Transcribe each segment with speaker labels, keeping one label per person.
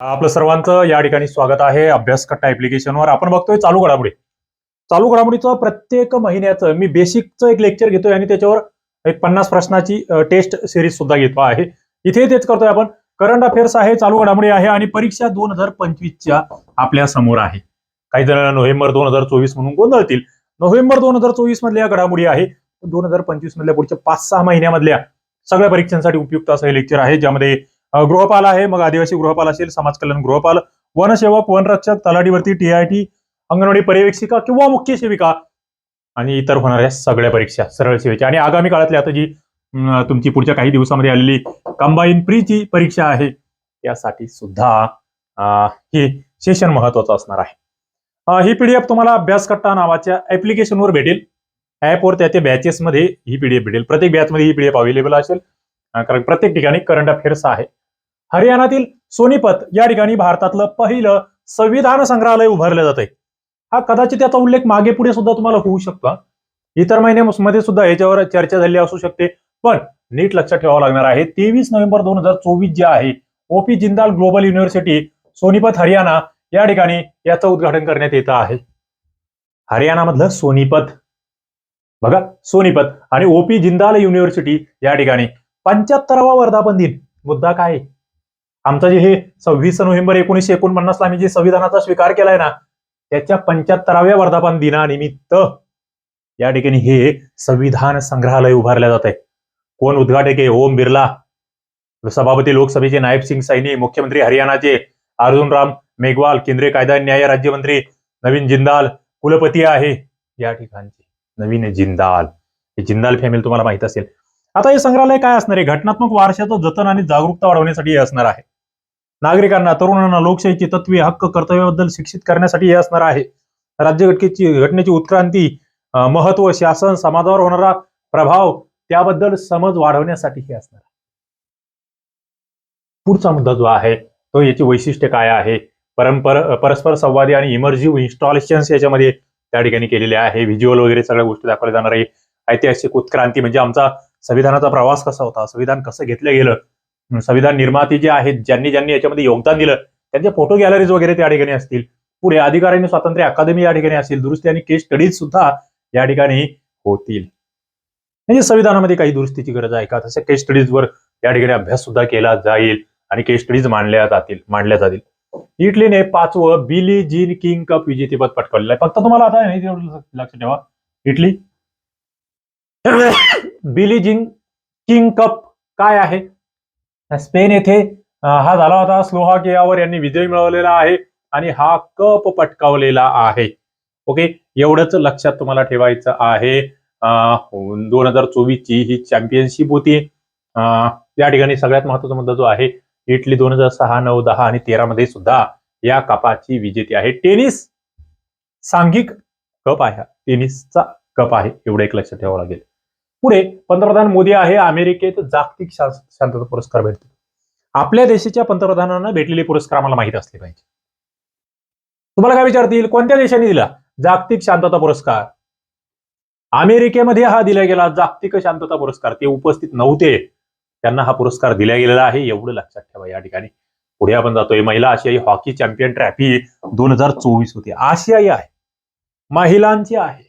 Speaker 1: आपलं सर्वांचं या ठिकाणी स्वागत आहे. अभ्यास कट्टा ऍप्लिकेशनवर आपण बघतोय चालू घडामोडी. चालू घडामोडीचं प्रत्येक महिन्याचं मी बेसिकचं एक लेक्चर घेतोय आणि त्याच्यावर एक पन्नास प्रश्नाची टेस्ट सिरीज सुद्धा घेतो आहे. इथे तेच करतोय आपण. करंट अफेअर्स आहे चालू घडामोडी आहे आणि परीक्षा दोन हजार पंचवीसच्या आपल्यासमोर आहे. काही जण नोव्हेंबर दोन हजार चोवीस म्हणून गोंधळतील. नोव्हेंबर दोन हजार चोवीस मधल्या घडामोडी आहे. दोन हजार पंचवीस मधल्या पुढच्या पाच सहा महिन्यामधल्या सगळ्या परीक्षांसाठी उपयुक्त असं हे लेक्चर आहे ज्यामध्ये गृहपाल आहे मग आदिवासी गृहपाल असेल समाज कल्याण गृहपाल वनसेवक वनरक्षक तलाठीवरती टीआयटी अंगणवाडी पर्यवेक्षिका किंवा मुख्य सेविका आणि इतर होणाऱ्या सगळ्या परीक्षा सरळ सेवेच्या. आणि आगामी काळातली आता जी तुमची पुढच्या काही दिवसामध्ये आलेली कंबाईन प्रीची परीक्षा आहे त्यासाठी सुद्धा हे सेशन महत्वाचं असणार आहे. ही पीडीएफ तुम्हाला अभ्यासकट्टा नावाच्या ऍप्लिकेशनवर भेटेल. ऍपवर त्या त्या बॅचेसमध्ये ही पीडीएफ भेटेल. प्रत्येक बॅचमध्ये ही पीडीएफ अवेलेबल असेल. कारण प्रत्येक ठिकाणी करंट अफेअर्स आहे. हरियाणातील सोनीपत या ठिकाणी भारतातलं पहिलं संविधान संग्रहालय उभारलं जाते हा कदाचित त्याचा उल्लेख मागे पुढे सुद्धा तुम्हाला होऊ शकतो इतर महिन्यामध्ये सुद्धा याच्यावर चर्चा झाली असू शकते पण नीट लक्षात ठेवावं लागणार आहे तेवीस नोव्हेंबर दोन हजार चोवीस जे आहे OP Jindal global university Sonipat Haryana या ठिकाणी याचं उद्घाटन करण्यात येत आहे. हरियाणामधलं सोनीपत. बघा सोनीपत आणि ओपी जिंदाल युनिव्हर्सिटी या ठिकाणी. पंच्याहत्तरावा वर्धापन दिन. मुद्दा काय आहे? आमचं जे हे सव्वीस नोव्हेंबर एकोणीसशे एकोणपन्नासला आम्ही जे संविधानाचा स्वीकार केलाय ना त्याच्या पंच्याहत्तराव्या वर्धापन दिनानिमित्त या ठिकाणी हे संविधान संग्रहालय उभारलं जात आहे कोण उद्घाटक आहे? ओम बिर्ला. सभापती लोकसभेचे नायब सिंग सैनी मुख्यमंत्री हरियाणाचे अर्जुन राम मेघवाल केंद्रीय कायदा न्याय राज्यमंत्री नवीन जिंदाल कुलपती आहे. या ठिकाणचे नवीन जिंदाल. हे जिंदाल फॅमिली तुम्हाला माहीत असेल. आता हे संग्रहालय काय असणार आहे? घटनात्मक वारशाचं जतन आणि जागरूकता वाढवण्यासाठी हे असणार आहे. नागरिकांना तरुणांना लोकशाहीची तत्वे हक्क कर्तव्याबद्दल शिक्षित करण्यासाठी हे असणार आहे. राज्य घटकेची घटनेची उत्क्रांती महत्त्व शासन समाजावर होणारा प्रभाव त्याबद्दल समज वाढवण्यासाठी हे असणार आहे. पुढचा मुद्दा जो आहे तो याची वैशिष्ट्य काय आहे? परंपर परस्पर संवादी आणि इमर्जिव्ह इन्स्टॉलेशन्स याच्यामध्ये त्या ठिकाणी केलेले आहे. व्हिज्युअल वगैरे सगळ्या गोष्टी दाखवल्या जाणार आहे. ऐतिहासिक उत्क्रांती म्हणजे आमचा संविधानाचा प्रवास कसा होता? संविधान कसं घेतलं गेलं? संविधान निर्माते जे आहेत ज्यांनी ज्यांनी याच्यामध्ये योगदान दिलं त्यांचे फोटो गॅलरीज वगैरे त्या ठिकाणी असतील. पुढे अधिकार आणि स्वातंत्र्य अकादमी या ठिकाणी असतील दुरुस्ती आणि केस स्टडीज सुद्धा या ठिकाणी होतील. म्हणजे संविधानामध्ये काही दुरुस्तीची गरज आहे का? तसे केस स्टडीजवर या ठिकाणी अभ्यास सुद्धा केला जाईल आणि केस स्टडीज मांडल्या जातील मांडल्या जातील. इटलीने पाचवं बिली जीन किंग कप विजेतेपद पटकावलेलं आहे. फक्त तुम्हाला आता नाही लक्ष लक्षात ठेवा. Italy. Billie Jean King Cup काय आहे? स्पेन येथे हा झाला होता. स्लोहाकियावर यांनी विजय मिळवलेला आहे आणि हा कप पटकावलेला आहे. ओके? एवढंच लक्षात तुम्हाला ठेवायचं आहे. दोन हजार चोवीस ची ही चॅम्पियनशिप होती. या ठिकाणी सगळ्यात महत्त्वाचा मुद्दा जो आहे इटली दोन हजार सहा नऊ दहा आणि तेरा मध्ये सुद्धा या कपाची विजेती आहे. टेनिस सांघिक कप आहे हा. टेनिसचा कप आहे एवढं एक लक्षात ठेवावं लागेल. पुढे पंतप्रधान मोदी आहे अमेरिकेत जागतिक शांतता पुरस्कार भेटतो आपल्या देशाच्या पंतप्रधानांना भेटलेले पुरस्कार आम्हाला माहीत असले पाहिजे. तुम्हाला काय विचारतील? कोणत्या देशाने दिला? जागतिक शांतता पुरस्कार. अमेरिकेमध्ये हा दिला गेला जागतिक शांतता पुरस्कार. ते उपस्थित नव्हते. त्यांना हा पुरस्कार दिला गेलेला आहे एवढं लक्षात ठेवा या ठिकाणी. पुढे आपण जातोय महिला आशियाई हॉकी चॅम्पियन ट्रॉफी दोन हजार चोवीस होती. आशियाई आहे. महिलांची आहे.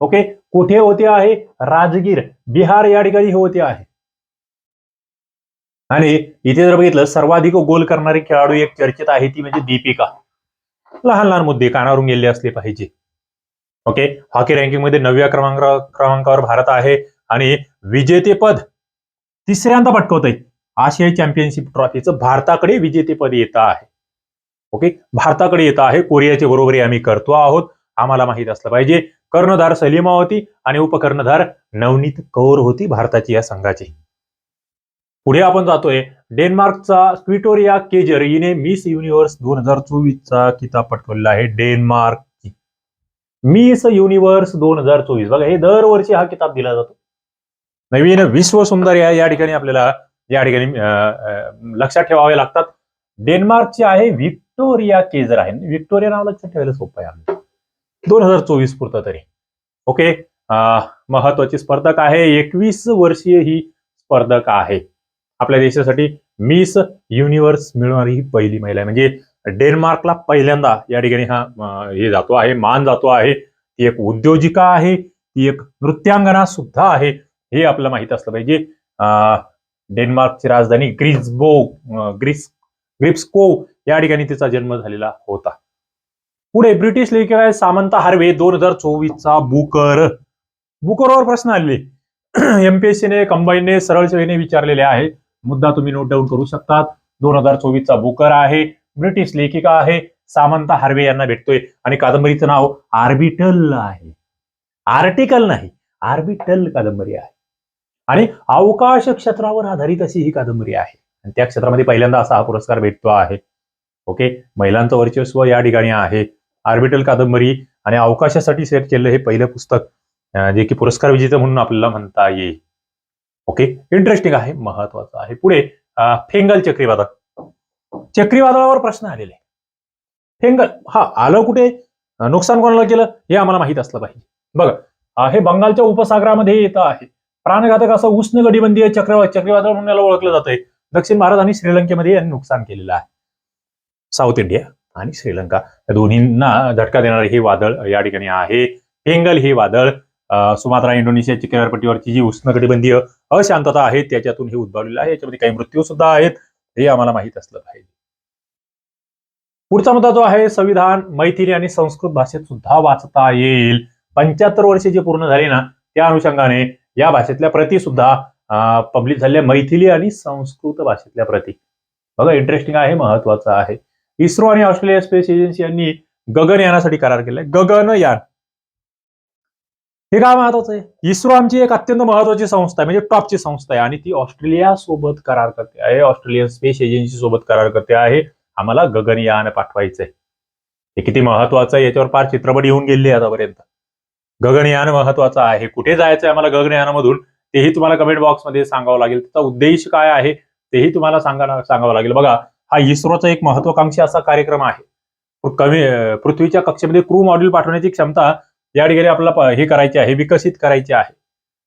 Speaker 1: ओके? कुठे होते आहे? राजगीर बिहार या ठिकाणी हे होते आहे. आणि इथे जर बघितलं सर्वाधिक गोल करणारी खेळाडू एक चर्चेत आहे ती म्हणजे दीपिका. लहान लहान मुद्दे कानावरून गेले असले पाहिजे. ओके हॉकी रँकिंगमध्ये नवव्या क्रमांक क्रमांकावर भारत आहे आणि विजेतेपद तिसऱ्यांदा पटकवत आहे आशियाई चॅम्पियनशिप ट्रॉफीचं भारताकडे विजेतेपद येत आहे. ओके भारताकडे येत आहे. कोरियाचे बरोबरी आम्ही करतो आहोत. आम्हाला माहीत असलं पाहिजे. कर्णधार सलीमा होती आणि उपकर्णधार नवनीत कौर होती भारताची या संघाची. पुढे आपण जातोय डेन्मार्कचा क्विटोरिया केजर. हिने मिस युनिव्हर्स दोन हजार चोवीसचा किताब पटकवलेला आहे डेन्मार्कची. मिस युनिव्हर्स दोन हजार चोवीस. बघा हे दरवर्षी हा किताब दिला जातो. नवीन विश्व सुंदर या ठिकाणी आपल्याला या ठिकाणी अं, लक्षात ठेवावे लागतात. डेन्मार्कची आहे व्हिक्टोरिया केजर आहे. व्हिक्टोरिया नाव लक्षात ठेवायला सोपं आहे. दोन हजार चोवीस पुरतं तरी. ओके? महत्वाची स्पर्धक आहे. एकवीस वर्षीय ही स्पर्धक आहे. आपल्या देशासाठी मिस युनिव्हर्स मिळवणारी ही पहिली महिला आहे. म्हणजे डेन्मार्कला पहिल्यांदा या ठिकाणी हा हे जातो आहे मान जातो आहे. ती एक उद्योजिका आहे. ती एक नृत्यांगना सुद्धा आहे. हे आपल्याला माहीत असलं पाहिजे. अं, डेन्मार्कची राजधानी ग्रीसबो ग्रीस ग्रिप्सको या ठिकाणी तिचा जन्म झालेला होता. पुढे ब्रिटिश लेखिका आहे सामंता हार्वे दोन हजार चोवीसचा बुकर. बुकरवर प्रश्न आलेले एमपीएससीने कंबाईनने सरळ सेवेने विचारलेले आहे. मुद्दा तुम्ही नोट डाऊन करू शकतात. दोन हजार चोवीसचा बुकर आहे. ब्रिटिश लेखिका आहे. सामंता हार्वे यांना भेटतोय. आणि कादंबरीचं नाव आर्बिटल आहे. आर्टिकल नाही. आर्बिटल कादंबरी आहे. आणि अवकाश क्षेत्रावर आधारित अशी ही कादंबरी आहे. आणि त्या क्षेत्रामध्ये पहिल्यांदा असा हा पुरस्कार भेटतो आहे. ओके? महिलांचं वर्चस्व या ठिकाणी आहे. आर्बिटल कादंबरी आणि अवकाशासाठी सेट केलेलं हे पहिलं पुस्तक जे की पुरस्कार विजेतं म्हणून आपल्याला म्हणता येईल. ओके इंटरेस्टिंग आहे महत्वाचं आहे. पुढे फेंगल चक्रीवादळ. चक्रीवादळावर प्रश्न आलेले. फेंगल हा आलं कुठे? नुकसान कोणाला केलं? हे आम्हाला माहीत असलं पाहिजे. बघा हे बंगालच्या उपसागरामध्ये येतं आहे. प्राणघातक असं उष्ण गडीबंदी चक्र चक्रीवादळ म्हणून याला ओळखलं जातंय. दक्षिण भारत आणि श्रीलंकेमध्ये यांनी नुकसान केलेलं आहे. साऊथ इंडिया आणि श्रीलंका. या दोन्हींना झटका देणारे हे वादळ या ठिकाणी आहे. पेंगल हे वादळ सुमात्रा इंडोनेशियाची किनारपट्टीवरची जी उष्णकटिबंधीय अशांतता आहे त्याच्यातून हे उद्भवलेलं आहे. याच्यामध्ये काही मृत्यू सुद्धा आहेत हे आम्हाला माहीत असलं पाहिजे. पुढचा मुद्दा जो आहे संविधान मैथिली आणि संस्कृत भाषेत सुद्धा वाचता येईल. पंच्याहत्तर वर्षे जे पूर्ण झाले ना त्या अनुषंगाने या भाषेतल्या प्रती सुद्धा पब्लिश झालेल्या मैथिली आणि संस्कृत भाषेतल्या प्रती. बघा इंटरेस्टिंग आहे महत्वाचं आहे. इस्रो आणि ऑस्ट्रेलिया स्पेस एजन्सी यांनी गगनयानासाठी करार केलाय. गगनयान हे काय महत्वाचं आहे? इस्रो आमची एक अत्यंत महत्वाची संस्था आहे म्हणजे टॉपची संस्था आहे आणि ती ऑस्ट्रेलिया सोबत करार करते आहे. ऑस्ट्रेलियन स्पेस एजन्सी सोबत करार करते आहे. आम्हाला गगनयान पाठवायचंय. हे किती महत्वाचं आहे याच्यावर फार चित्रपट येऊन गेले आतापर्यंत. गगनयान महत्वाचं आहे. कुठे जायचं आहे आम्हाला गगनयानामधून तेही तुम्हाला कमेंट बॉक्समध्ये सांगावं लागेल. त्याचा उद्देश काय आहे? तेही तुम्हाला सांगा सांगावं लागेल. बघा हा इस्रोचा एक महत्वाकांक्षी असा कार्यक्रम आहे. कमी पृथ्वीच्या कक्षेमध्ये क्रू मॉड्यूल पाठवण्याची क्षमता या ठिकाणी आपल्याला हे करायची आहे विकसित करायची आहे.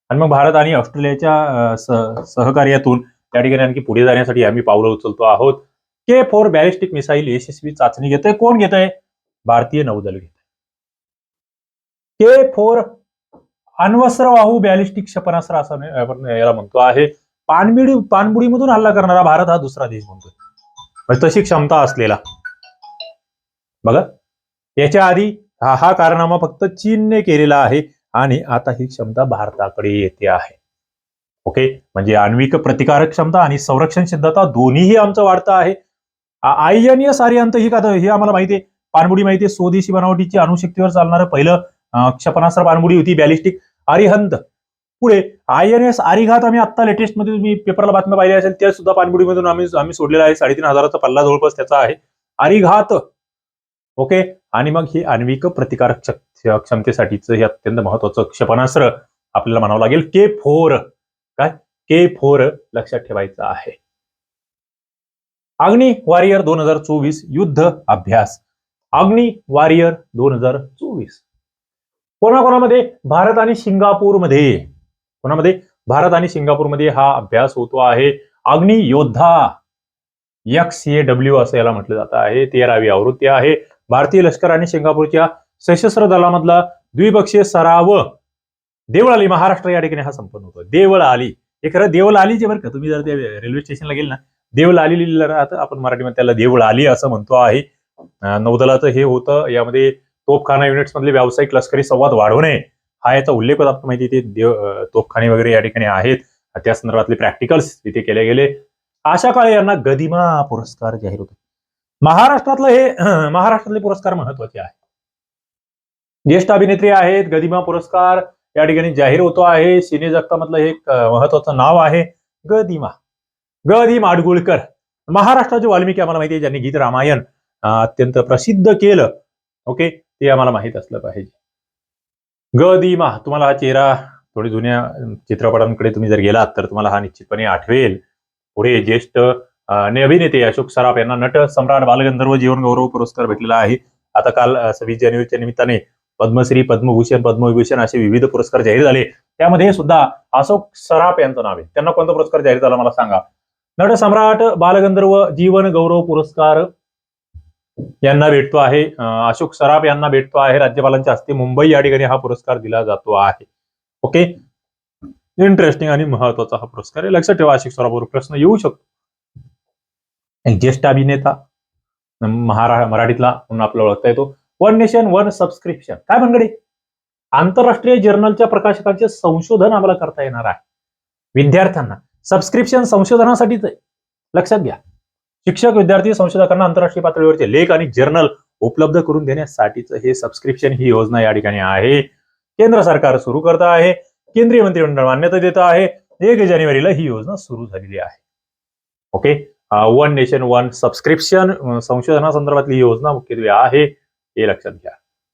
Speaker 1: आणि मग भारत आणि ऑस्ट्रेलियाच्या सहकार्यातून या ठिकाणी आणखी पुढे जाण्यासाठी आम्ही पावलं उचलतो आहोत. के फोर बॅलिस्टिक मिसाईल यशस्वी चाचणी घेतोय. कोण घेतोय? भारतीय नौदल घेत के फोर अण्वस्त्रवाहू बॅलिस्टिक क्षेपणास्त्र असं आपण याला म्हणतो आहे. पाणबुडी पाणबुडीमधून हल्ला करणारा भारत हा दुसरा देश म्हणतोय म्हणजे तशी क्षमता असलेला. बघा. याच्या आधी हा हा कारनामा फक्त चीनने केलेला आहे आणि आता ही क्षमता भारताकडे येते आहे. ओके? म्हणजे आण्विक प्रतिकारक क्षमता आणि संरक्षण सिद्धता दोन्हीही आमचं वाढतं आहे. आय एन एस आर्यंत ही कथा हे आम्हाला माहिती आहे. पाणबुडी माहिती आहे स्वदेशी बनावटीची अणुशक्तीवर चालणारं पहिलं क्षेपणास्त्र पाणबुडी होती बॅलिस्टिक आर्यहंत पुढे आय एन एस आरिघात आम्ही आता लेटेस्टमध्ये तुम्ही पेपरला बातम्या पाहिली असेल त्या सुद्धा पाणबुडीमधून आम्ही आम्ही सोडलेला आहे. साडेतीन हजाराचा पल्ला जवळपास त्याचा आहे. आरिघात. ओके? आणि मग हे आण्विक प्रतिकारक क्षमतेसाठीचं हे अत्यंत महत्वाचं क्षेपणास्त्र आपल्याला म्हणावं लागेल. के फोर काय? के फोर लक्षात ठेवायचं आहे. अग्नी वॉरियर दोन हजार चोवीस युद्ध अभ्यास. अग्नी वॉरियर दोन हजार चोवीस. कोणाकोणामध्ये? भारत आणि सिंगापूरमध्ये. कोणामध्ये? भारत आणि सिंगापूरमध्ये हा अभ्यास होतो आहे. अग्नि योद्धा एक्स ए डब्ल्यू असं याला म्हटलं जात आहे. तेरावी आवृत्ती आहे. भारतीय लष्कर आणि सिंगापूरच्या सशस्त्र दलामधला द्विपक्षीय सराव. देवळ आली महाराष्ट्र या ठिकाणी हा संपन्न होतो. देवळ आली हे खरं देवळ आलीचे बरं का तुम्ही जर ते रेल्वे स्टेशनला गेल ना देवळ आली लिहिलेलं राहतं. आपण मराठीमध्ये त्याला देवळ आली असं म्हणतो आहे. नौदलाचं हे होतं. यामध्ये तोफखाना युनिट्स मधले व्यावसायिक लष्करी संवाद वाढवणे. हा याचा उल्लेख होता आपण माहिती देव तोफखाने वगैरे या ठिकाणी आहेत. त्या संदर्भातले प्रॅक्टिकल्स तिथे केले गेले. अशा काळे यांना गदिमा पुरस्कार जाहीर होतो. महाराष्ट्रातलं हे महाराष्ट्रातले पुरस्कार महत्त्वाचे आहे ज्येष्ठ अभिनेत्री आहेत गदिमा पुरस्कार या ठिकाणी जाहीर होतो आहे. सिने जगतामधलं हे एक महत्वाचं नाव आहे गदिमा. ग माडगुळकर. महाराष्ट्राचे वाल्मिकी आम्हाला माहिती आहे ज्यांनी गीत रामायण अत्यंत प्रसिद्ध केलं. ओके? ते आम्हाला माहीत असलं पाहिजे. ग दी मा तुम्हाला हा चेहरा थोडी जुन्या चित्रपटांकडे तुम्ही जर गेलात तर तुम्हाला हा निश्चितपणे आठवेल. पुढे ज्येष्ठ अभिनेते अशोक सराफ यांना नट सम्राट बालगंधर्व जीवन गौरव पुरस्कार भेटलेला आहे. आता काल सव्वीस जानेवारीच्या निमित्ताने पद्मश्री पद्मभूषण पद्मविभूषण असे विविध पुरस्कार जाहीर झाले. त्यामध्ये सुद्धा अशोक सराफ यांचं नाव आहे. त्यांना कोणता पुरस्कार जाहीर झाला मला सांगा. नट सम्राट बालगंधर्व जीवन गौरव पुरस्कार यांना भेटतो आहे अशोक सराफ यांना भेटतो आहे राज्यपालांच्या हस्ते. मुंबई या ठिकाणी हा पुरस्कार दिला जातो आहे. ओके? इंटरेस्टिंग आणि महत्त्वाचा हा पुरस्कार आहे. लक्षात ठेवा अशोक सराफवर प्रश्न येऊ शकतो. एक ज्येष्ठ अभिनेता महारा मराठीतला म्हणून आपल्याला ओळखता येतो. वन नेशन वन सबस्क्रिप्शन काय भानगडे? आंतरराष्ट्रीय जर्नलच्या प्रकाशकांचे संशोधन आम्हाला करता येणार आहे. विद्यार्थ्यांना. सबस्क्रिप्शन संशोधनासाठीच आहे. लक्षात घ्या. शिक्षक विद्यार्थी संशोधकांना आंतरराष्ट्रीय पातळीवरचे लेख आणि जर्नल उपलब्ध करून देण्यासाठीच हे सबस्क्रिप्शन ही योजना या ठिकाणी आहे. केंद्र सरकार सुरू करत आहे. केंद्रीय मंत्रिमंडळ मान्यता देत आहे. एक जानेवारीला ही योजना सुरू झालेली आहे. Okay one nation one subscription संशोधनासंदर्भातली ही योजना मुख्यत्वे आहे. हे लक्षात घ्या.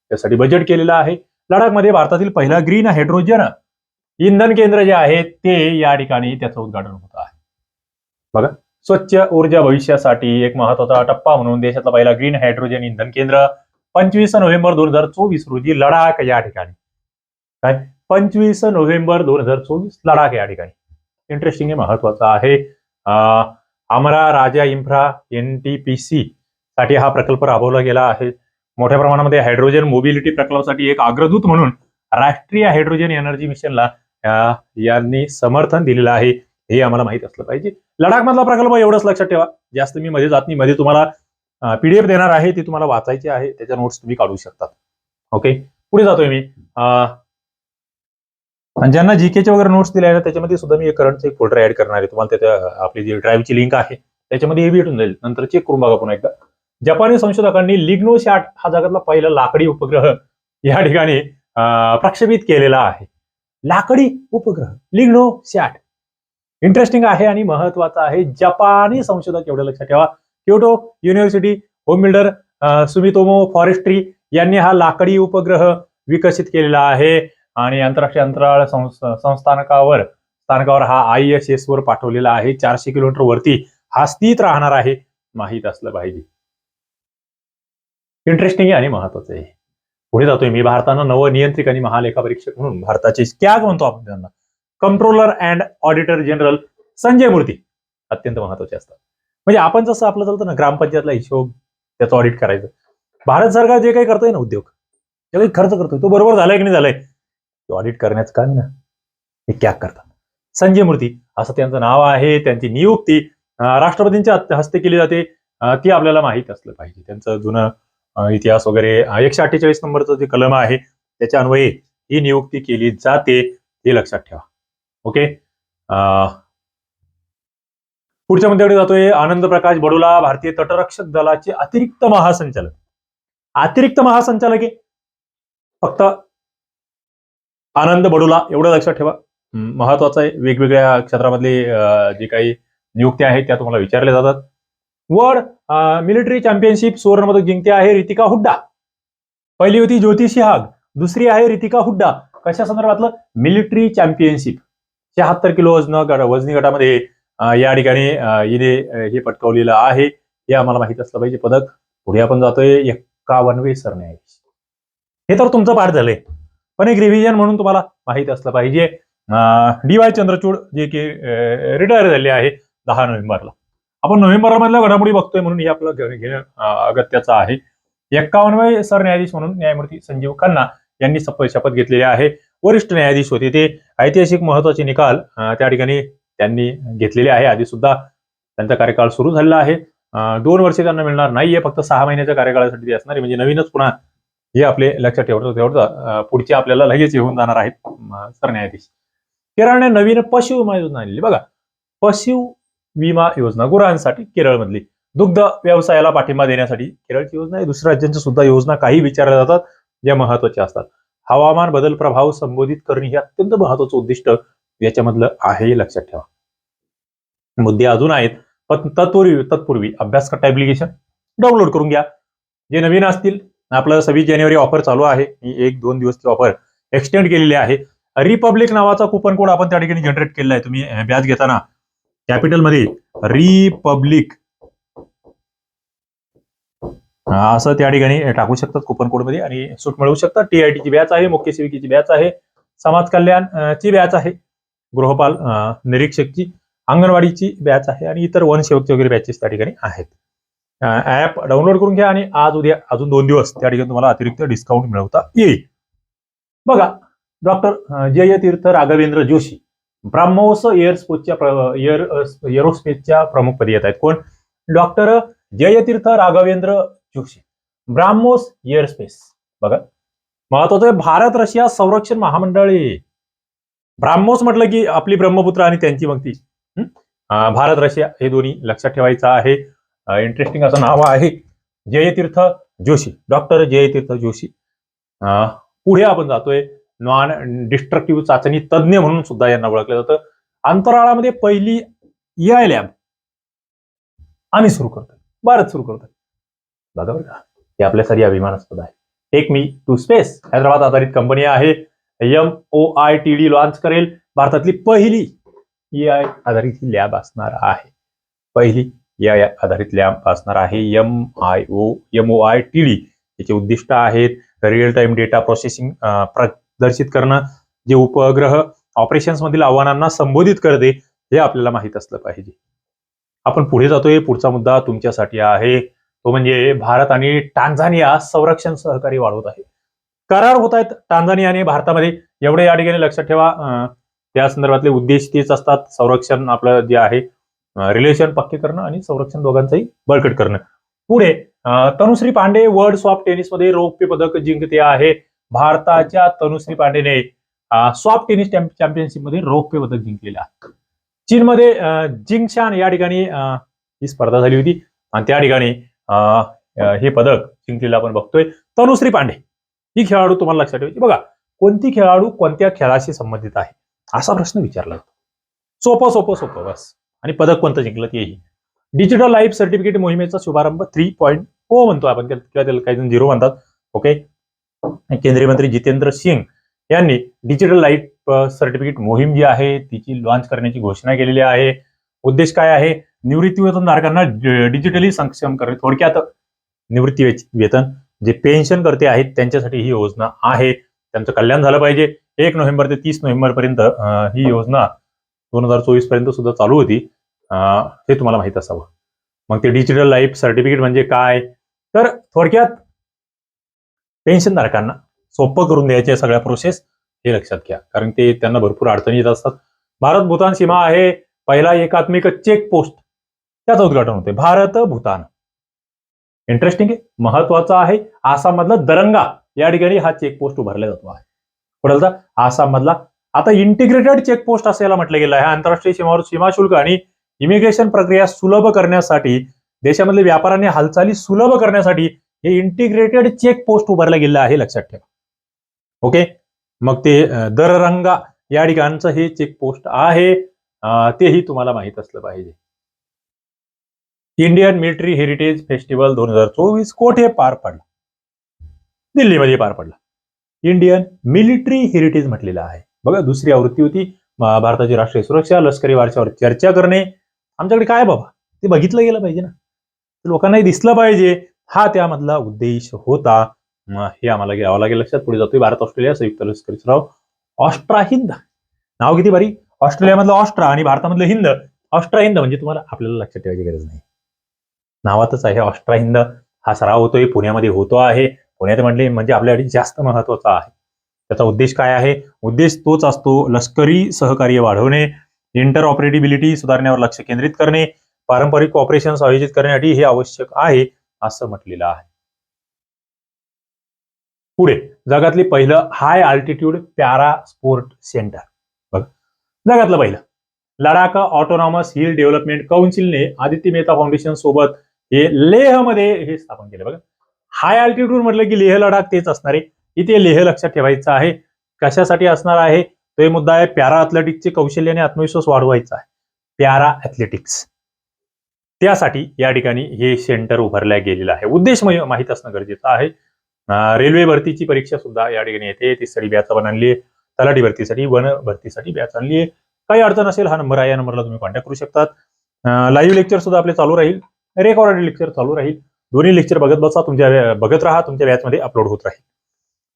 Speaker 1: त्यासाठी बजेट केलेलं आहे. लडाखमध्ये भारतातील पहिला ग्रीन हायड्रोजन इंधन केंद्र जे आहे ते या ठिकाणी त्याचं उद्घाटन होत आहे. बघा. स्वच्छ ऊर्जा भविष्यासाठी एक महत्त्वाचा टप्पा म्हणून देशातला पहिला ग्रीन हायड्रोजन इंधन केंद्र पंचवीस नोव्हेंबर दोन हजार चोवीस रोजी लडाख या ठिकाणी. काय? पंचवीस नोव्हेंबर दोन हजार चोवीस लडाख या ठिकाणी. इंटरेस्टिंग आहे महत्वाचं आहे. Amara Raja infra N T P C साठी हा प्रकल्प राबवला गेला आहे. मोठ्या प्रमाणामध्ये हायड्रोजन मोबिलिटी प्रकल्पासाठी एक अग्रदूत म्हणून राष्ट्रीय हायड्रोजन एनर्जी मिशनला यांनी समर्थन दिलेलं आहे. हे आम्हाला माहीत असलं पाहिजे. लडाख मधला प्रकल्प एवढंच लक्षात ठेवा. जास्त मी मध्ये जात नाही. मध्ये तुम्हाला पीडीएफ देणार आहे ती तुम्हाला वाचायची आहे. त्याच्या नोट्स तुम्ही काढू शकतात. ओके पुढे जातोय मी. ज्यांना जीकेचे वगैरे नोट्स दिले आहेत त्याच्यामध्ये सुद्धा मी एक करंटचं एक फोल्डर ऍड करणार आहे. तुम्हाला त्याच्या आपली जी ड्राईव्हची लिंक आहे त्याच्यामध्ये हे भेटून जाईल. नंतर चेक करून बघा पुन्हा एकदा. जपानी संशोधकांनी लिग्नो शॅट हा जगातला पहिला लाकडी उपग्रह या ठिकाणी प्रक्षेपित केलेला आहे. लाकडी उपग्रह. लिग्नो शॅट इंटरेस्टिंग आहे आणि महत्त्वाचा आहे. जपानी संशोधक एवढं लक्षात ठेवा. Kyoto university home builder Sumitomo forestry यांनी हा लाकडी उपग्रह विकसित केलेला आहे. आणि आंतरराष्ट्रीय अंतराळ संस्थानकावर स्थानकावर हा आय एस एस वर पाठवलेला आहे. चारशे किलोमीटर वरती हा स्थित राहणार आहे. माहीत असलं पाहिजे. इंटरेस्टिंग आहे आणि महत्वाचं आहे. पुढे जातोय मी. भारतानं नवनियंत्रिक आणि महालेखापरीक्षक म्हणून भारताचे कॅग म्हणतो आपण त्यांना. Controller and auditor general Sanjay Murthy अत्यंत महत्त्वाचे असतात. म्हणजे आपण जसं आपलं चालतं ना ग्रामपंचायतला हिशोब त्याचं ऑडिट करायचं. भारत सरकार जे काही करतोय ना उद्योग जे काही खर्च करतोय तो बरोबर झालाय की नाही झालाय? ऑडिट करण्याचं काम ना. हे क्या करतात? संजय मूर्ती असं त्यांचं नाव आहे त्यांची नियुक्ती राष्ट्रपतींच्या हस्ते केली जाते ती आपल्याला माहीत असलं पाहिजे. त्यांचं जुनं इतिहास वगैरे एकशे अठ्ठेचाळीस नंबरचं जे कलम आहे त्याच्या अन्वये ही नियुक्ती केली जाते हे लक्षात ठेवा. ओके? अं, पुढच्या मुद्द्याकडे जातोय. आनंद प्रकाश बडोला भारतीय तटरक्षक दलाचे अतिरिक्त महासंचालक. अतिरिक्त महासंचालक आहे फक्त आनंद बडोला एवढं लक्षात ठेवा. महत्वाचं आहे. वेगवेगळ्या क्षेत्रामधले जे काही नियुक्त्या आहेत त्या तुम्हाला विचारल्या जातात. वर्ल्ड मिलिटरी चॅम्पियनशिप सुवर्णपदक जिंकते आहे रितिका हुड्डा. पहिली होती ज्योतिषी हाग दुसरी आहे रितिका हुड्डा. कशा संदर्भातलं? Military championship. शहात्तर किलो वजन गट वजनी गटामध्ये या ठिकाणी हिने हे पटकावलेलं आहे. हे आम्हाला माहीत असलं पाहिजे पदक. पुढे आपण जातोय एक्कावनवे सरन्यायाधीश. हे तर तुमचं पाठ झालंय. पण एक रिव्हिजन म्हणून तुम्हाला माहीत असलं पाहिजे. डी वाय चंद्रचूड जे की रिटायर झाले आहे दहा नोव्हेंबरला. आपण नोव्हेंबर मधल्या घडामोडी बघतोय म्हणून हे आपलं घेणं अगत्याचं आहे. एक्कावनवे सरन्यायाधीश म्हणून न्यायमूर्ती संजीव खन्ना यांनी शपथ घेतलेली आहे. वरिष्ठ न्यायाधीश होते. ते ऐतिहासिक महत्त्वाचे निकाल त्या ठिकाणी त्यांनी घेतलेले आहे. आधी सुद्धा त्यांचा कार्यकाळ सुरू झालेला आहे. दोन वर्षे त्यांना मिळणार नाहीये फक्त सहा महिन्याच्या कार्यकाळासाठी ते असणार म्हणजे नवीनच पुन्हा हे आपले लक्षात ठेवतं तेवढं पुढचे आपल्याला लगेच येऊन जाणार आहेत सरन्यायाधीश. केरळने नवीन पशु विमा योजना आणली. बघा पशु विमा योजना गुरांसाठी केरळमधली. दुग्ध व्यवसायाला पाठिंबा देण्यासाठी केरळची योजना आहे. दुसऱ्या राज्यांच्या सुद्धा योजना काही विचारल्या जातात ज्या महत्त्वाच्या असतात. हवामान बदल प्रभाव संबोधित करणे हे अत्यंत महत्वाचं उद्दिष्ट याच्यामधलं आहे हे लक्षात ठेवा. मुद्दे अजून आहेत. पण तत्पूर्वी तत्पूर्वी अभ्यास कट्टा ऍप्लिकेशन डाउनलोड करून घ्या. जे नवीन असतील आपलं सव्वीस जानेवारी ऑफर चालू आहे. मी एक दोन दिवसची ऑफर एक्सटेंड केलेली आहे. रिपब्लिक नावाचा कुपन कोड आपण त्या ठिकाणी जनरेट केलेला आहे. तुम्ही व्याज घेताना. कॅपिटलमध्ये रिपब्लिक असं त्या ठिकाणी टाकू शकतात कुपन कोडमध्ये आणि सूट मिळवू शकतात. टीआयटी ची बॅच आहे मुख्य सेविकेची बॅच आहे समाज कल्याण ची बॅच आहे गृहपाल निरीक्षकची अंगणवाडीची बॅच आहे आणि इतर वनसेवकची वगैरे बॅचेस त्या ठिकाणी आहेत. ऍप डाउनलोड करून घ्या आणि आज उद्या अजून दोन दिवस त्या ठिकाणी तुम्हाला अतिरिक्त डिस्काउंट मिळवता येईल. बघा डॉक्टर जय तीर्थ राघवेंद्र जोशी ब्राह्मोस एअरस्पोर्टच्या एअर एरोस्पेसच्या प्रमुखपदी येत आहेत. कोण? Doctor Jayatirth Raghavendra Joshi BrahMos airspace. बघा. महत्वाचं भारत रशिया संरक्षण महामंडळ. ब्राह्मोस म्हटलं की आपली ब्रह्मपुत्र आणि त्यांची मग ती भारत रशिया हे दोन्ही लक्षात ठेवायचं आहे. इंटरेस्टिंग असं नाव आहे. जयतीर्थ जोशी. डॉक्टर जयतीर्थ जोशी. पुढे आपण जातोय. नॉन डिस्ट्रक्टिव्ह चाचणी तज्ज्ञ म्हणून सुद्धा यांना ओळखलं जातं. अंतराळामध्ये पहिली एआय लॅब आम्ही सुरू करतोय. भारत सुरू करतोय. बघा बरं का? हे आपल्यासाठी अभिमानास्पद आहे. Take me to space Hyderabad आधारित कंपनी आहे. M O I T D launch करेल. भारतातली पहिली ए आय आधारित ही लॅब असणार आहे. पहिली ए आय आधारित लॅब असणार आहे. M I O M O I T D याचे उद्दिष्ट आहेत रिअल टाइम डेटा प्रोसेसिंग प्रदर्शित करणं जे उपग्रह ऑपरेशन्समधील आव्हानांना संबोधित करते हे आपल्याला माहीत असलं पाहिजे. आपण पुढे जातोय. पुढचा मुद्दा तुमच्यासाठी आहे. तो म्हणजे भारत आणि टांझानिया संरक्षण सहकारी वाढवत आहे. करार होत आहेत टांझानियाने भारतामध्ये. एवढे या ठिकाणी लक्षात ठेवा. त्या संदर्भातले उद्देश तेच असतात. संरक्षण आपलं जे आहे रिलेशन पक्के करणं आणि संरक्षण दोघांचंही बळकट करणं. पुढे तनुश्री पांडे वर्ल्ड सॉफ्ट टेनिसमध्ये रौप्य पदक जिंकते आहे. भारताच्या तनुश्री पांडेने सॉफ्ट टेनिस चॅम्पियनशिपमध्ये रौप्य पदक जिंकलेलं आहे. चीनमध्ये जिंगशान या ठिकाणी ही स्पर्धा झाली होती. आणि त्या ठिकाणी हे पदक जिंकलेलं आपण बघतोय. तनुश्री पांडे ही खेळाडू तुम्हाला लक्षात ठेवायची. बघा कोणती खेळाडू कोणत्या खेळाशी संबंधित आहे? असा प्रश्न विचारला जातो. सोपं सोपं सोपं बस. आणि पदक कोणतं जिंकलं तेही. डिजिटल लाईफ सर्टिफिकेट मोहिमेचा शुभारंभ थ्री पॉईंट ओ म्हणतो आपण. किंवा त्याला काही जण झिरो म्हणतात. ओके केंद्रीय मंत्री जितेंद्र सिंग यांनी डिजिटल लाईफ सर्टिफिकेट मोहीम जी आहे तिची लॉन्च करण्याची घोषणा केलेली आहे. उद्देश काय आहे? निवृत्ती वेतनधारकांना डिजिटली सक्षम करणे. थोडक्यात निवृत्ती वेतन जे पेन्शन करते आहेत त्यांच्यासाठी ही योजना आहे. त्यांचं कल्याण झालं पाहिजे. एक नोव्हेंबर ते तीस नोव्हेंबर पर्यंत ही योजना दोन हजार चोवीसपर्यंत सुद्धा चालू होती. हे तुम्हाला माहीत असावं. मग ते डिजिटल लाईफ सर्टिफिकेट म्हणजे काय? तर थोडक्यात पेन्शनधारकांना सोपं करून द्यायच्या सगळ्या प्रोसेस हे लक्षात घ्या. कारण ते त्यांना भरपूर अडचणी येत असतात. भारत भूतान सीमा आहे. पहिला एकात्मिक चेक पोस्ट त्याचं उद्घाटन होते भारत भूतान. इंटरेस्टिंग आहे. महत्वाचं आहे. आसाम मधला दरंगा या ठिकाणी हा चेक पोस्ट उभारला जातो आहे. कुठलचा आसाम मधला आता इंटिग्रेटेड चेक पोस्ट असं याला म्हटलं गेलं आहे. आंतरराष्ट्रीय सीमावर सीमा शुल्क आणि इमिग्रेशन प्रक्रिया सुलभ करण्यासाठी देशामधले व्यापाराने हालचाली सुलभ करण्यासाठी हे इंटिग्रेटेड चेक पोस्ट उभारलं गेलं आहे. लक्षात ठेवा. ओके मग ते दररंगा या ठिकाणचं हे चेक पोस्ट आहे तेही तुम्हाला माहीत असलं पाहिजे. इंडियन मिलिटरी हेरिटेज फेस्टिवल दोन हजार चोवीस कोठे पार पडला? दिल्लीमध्ये पार पडला. इंडियन मिलिटरी हेरिटेज म्हटलेलं आहे. बघा दुसरी आवृत्ती होती. भारताची राष्ट्रीय सुरक्षा लष्करी वारशावर चर्चा करणे. आमच्याकडे काय बाबा? ते बघितलं गेलं पाहिजे ना. लोकांनाही दिसलं पाहिजे. हा त्यामधला उद्देश होता. हे आम्हाला घ्यावं लागेल लक्षात. पुढे जातोय भारत ऑस्ट्रेलिया. संयुक्त लष्करी सराव ऑस्ट्रा हिंद. नाव किती बारी ऑस्ट्रेलियामधलं ऑस्ट्रा आणि भारतामधलं हिंद. ऑस्ट्रा हिंद म्हणजे तुम्हाला आपल्याला लक्षात ठेवायची गरज नाही. नावातच आहे. ऑस्ट्राहिंद हा सराव होतोय पुण्यामध्ये होतो आहे. पुण्यात म्हटले म्हणजे आपल्यासाठी जास्त महत्त्वाचा आहे. त्याचा उद्देश काय आहे? उद्देश तोच असतो लष्करी सहकार्य वाढवणे इंटर ऑपरेटिबिलिटी सुधारण्यावर लक्ष केंद्रित करणे पारंपरिक ऑपरेशन आयोजित करण्यासाठी हे आवश्यक आहे असं म्हटलेलं आहे. पुढे जगातले पहिलं high altitude para sport centre बघ जगातलं पहिलं. लडाख ऑटोनॉमस हिल डेव्हलपमेंट काउन्सिलने आदित्य मेहता फाउंडेशन सोबत हे लेहमध्ये हे स्थापन केलं. बघा हाय अल्टिट्यूड म्हटलं की लेह लडाख तेच असणार आहे. इथे लेह लक्षात ठेवायचं आहे. कशासाठी असणार आहे? तो हे मुद्दा आहे पॅरा अथलेटिक्सचे कौशल्य आणि आत्मविश्वास वाढवायचा आहे. पॅरा अथलेटिक्स त्यासाठी या ठिकाणी हे सेंटर उभारल्या गेलेलं आहे. उद्देश माहीत माहीत असणं गरजेचं आहे. रेल्वे भरतीची परीक्षा सुद्धा या ठिकाणी येते. तीसाठी बॅच आपण आणली आहे. तलाठी भरतीसाठी वन भरतीसाठी बॅच आणली आहे. काही अडचण असेल हा नंबर आहे. या नंबरला तुम्ही कॉन्टॅक्ट करू शकतात. लाईव्ह लेक्चर सुद्धा आपले चालू राहील. रेकॉर्डेड लेक्चर चालू राहील. दोन्ही लेक्चर बघत बसा तुमच्या बघत राहा तुमच्या बॅचमध्ये अपलोड होत राहील.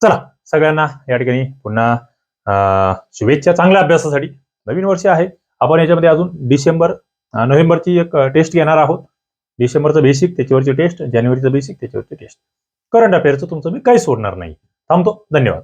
Speaker 1: चला सगळ्यांना या ठिकाणी पुन्हा शुभेच्छा चांगल्या अभ्यासासाठी. नवीन वर्ष आहे. आपण याच्यामध्ये अजून डिसेंबर नोव्हेंबरची एक टेस्ट घेणार आहोत. डिसेंबरचं बेसिक त्याच्यावरची टेस्ट जानेवारीचं बेसिक त्याच्यावरची टेस्ट करंट अफेअरचं तुमचं मी काही सोडणार नाही. थांबतो. धन्यवाद.